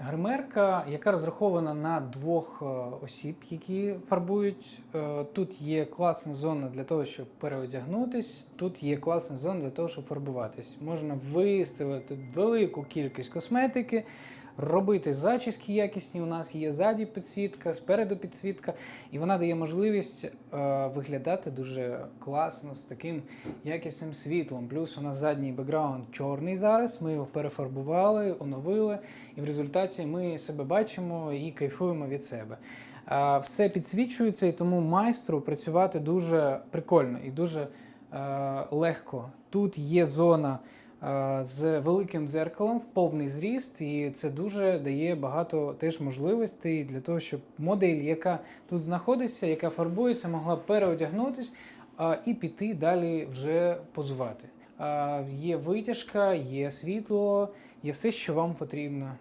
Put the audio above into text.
Гримерка, яка розрахована на двох е, осіб, які фарбують. Е, Тут є класна зона для того, щоб переодягнутись. Тут є класна зона для того, щоб фарбуватись. Можна виставити велику кількість косметики, робити зачіски якісні. У нас є ззаді підсвітка, спереду підсвітка, і вона дає можливість е, виглядати дуже класно з таким якісним світлом. Плюс у нас задній бекграунд чорний зараз. Ми його перефарбували, оновили, і в результаті ми себе бачимо і кайфуємо від себе. Е, Все підсвічується, і тому майстру працювати дуже прикольно і дуже е, легко. Тут є зона з великим дзеркалом в повний зріст, і це дуже дає багато теж можливостей для того, щоб модель, яка тут знаходиться, яка фарбується, могла переодягнутись е, і піти далі вже позувати. Е, Є витяжка, є світло, є все, що вам потрібно.